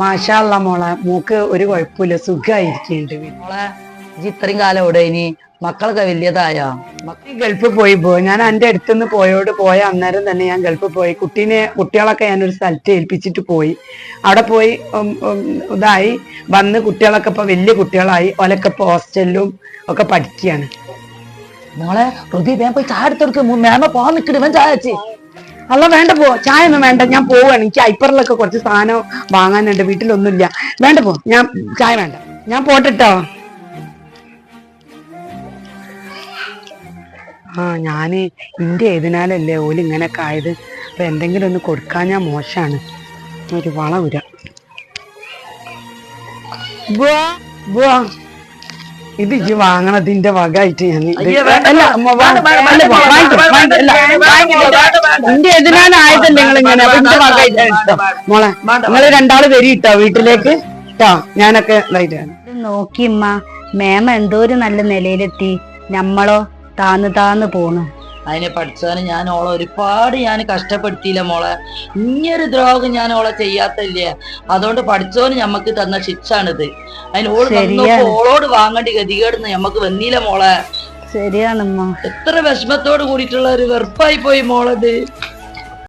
മാഷാള്ള മോളെ മൂക്ക് ഒരു കുഴപ്പമില്ല സുഖമായിരിക്കുന്നുണ്ട് മോളെ ഇജ്ജ് ഇത്രയും കാലം ഇവിടെ ഇനി മക്കളൊക്കെ വലിയതായോ? മക്കൾ ഗൾഫ് പോയി പോ ഞാൻ എന്റെ അടുത്തുനിന്ന് പോയോട് പോയ അന്നേരം തന്നെ ഞാൻ ഗൾഫ് പോയി. കുട്ടീനെ കുട്ടികളൊക്കെ ഞാൻ ഒരു സ്ഥലത്ത് ഏൽപ്പിച്ചിട്ട് പോയി. അവിടെ പോയി ഇതായി. വന്ന് കുട്ടികളൊക്കെ ഇപ്പൊ വലിയ കുട്ടികളായി. ഓലൊക്കെ ഇപ്പൊ ഹോസ്റ്റലിലും ഒക്കെ പഠിക്കുകയാണ്. മോളെ റുബി വേഗം പോയി ചായ എടുത്തെടുക്കും മേമ പോവാൻ നിൽക്കണ. അല്ല വേണ്ട പോ. ചായ ഒന്നും വേണ്ട. ഞാൻ പോവാണ്. എനിക്ക് ഐപ്പറിലൊക്കെ കുറച്ച് സാധനം വാങ്ങാനുണ്ട്. വീട്ടിലൊന്നുമില്ല. വേണ്ട പോ. ഞാൻ ചായ വേണ്ട. ഞാൻ പോട്ടെട്ടോ. ആ ഞാൻ ഇന്റെ ഏതിനാലല്ലേ ഓൽ ഇങ്ങനെയൊക്കെ ആയത്? അപ്പൊ എന്തെങ്കിലും ഒന്ന് കൊടുക്കാൻ ഞാൻ മോശാണ്. ഒരു വള ഉര. ഇത് ഇജ്ജ് വാങ്ങണതിന്റെ വകയായിട്ട് ഞാൻ എന്റെ എതിനാലായതല്ലേ നിങ്ങൾ ഇങ്ങനെ എന്റെ മോളെ നിങ്ങൾ രണ്ടാൾ വരി ഇട്ടോ വീട്ടിലേക്ക്. കേട്ടോ ഞാനൊക്കെ ഇതായിട്ടാണ് നോക്കി നോക്കിയമ്മ മേമ എന്തോ ഒരു നല്ല നിലയിലെത്തി. നമ്മളോ താന്ന് താന്ന് പോണു. അതിനെ പഠിച്ചതിന് ഞാൻ ഓളെ ഒരുപാട് ഞാൻ കഷ്ടപ്പെടുത്തിയില്ല മോളെ. ഇങ്ങനൊരു ദ്രോഹം ഞാൻ ഓളെ ചെയ്യാത്തല്ലേ? അതുകൊണ്ട് പഠിച്ചോന് ഞമ്മക്ക് തന്ന ശിക്ഷാണിത്. അതിന് ഓൾ ഓളോട് വാങ്ങേണ്ടി ഗതികേടുന്ന് ഞമ്മക്ക് വന്നില്ല മോളെ. ശരിയാണമ്മ. എത്ര വിഷമത്തോട് കൂടിയിട്ടുള്ള ഒരു വെറുപ്പായി പോയി മോളത്.